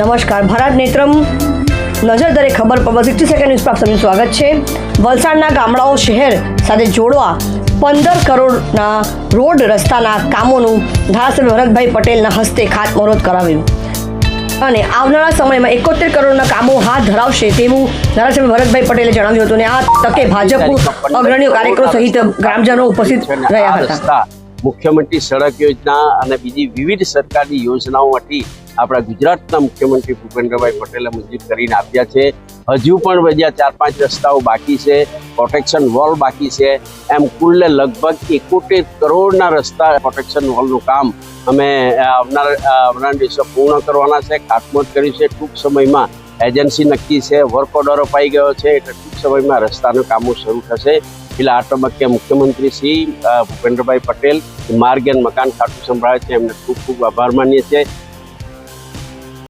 નમસ્કાર. ભારત નેત્રમ નજર દરે ખબર પર સિક્સટી સેકન્ડ ન્યૂઝ પર આપ સૌનું સ્વાગત છે. વલસાડના ગામડાઓ શહેર સાથે જોડવા પંદર કરોડના રોડ રસ્તાના કામોનું ધારાસભ્ય ભરતભાઈ પટેલના હસ્તે ખાતમુહૂર્ત કરાવ્યું. અને આવનારા સમયમાં એકોતેર કરોડના કામો હાથ ધરાવશે તેવું ધારાસભ્ય ભરતભાઈ પટેલે જણાવ્યું હતું. અને આ તકે ભાજપ અગ્રણીઓ કાર્યકરો સહિત ગ્રામજનો ઉપસ્થિત રહ્યા હતા. મુખ્યમંત્રી સડક યોજના અને બીજી વિવિધ સરકારની યોજનાઓમાંથી આપણા ગુજરાતના મુખ્યમંત્રી ભૂપેન્દ્રભાઈ પટેલે મંજૂર કરીને આપ્યા છે. હજુ પણ બીજા ચાર પાંચ રસ્તાઓ બાકી છે. પ્રોટેક્શન વોલ બાકી છે. એમ કુલ્લે લગભગ એકોતેર કરોડના રસ્તા પ્રોટેક્શન વોલનું કામ અમે આવનાર આવનાર દિવસો પૂર્ણ કરવાના છે. ખાતમુહૂર્ત કર્યું છે. ટૂંક સમયમાં એજન્સી નક્કી છે વર્ક ઓર્ડર અપાઈ ગયો છે, એટલે ટૂંક સમયમાં રસ્તાનું કામો શરૂ થશે. એટલે આ તબક્કે મુખ્યમંત્રી શ્રી ભૂપેન્દ્રભાઈ પટેલ માર્ગ અને મકાન ખાતું સંભળાવે છે. એમને ખૂબ ખૂબ આભાર માનીએ છીએ.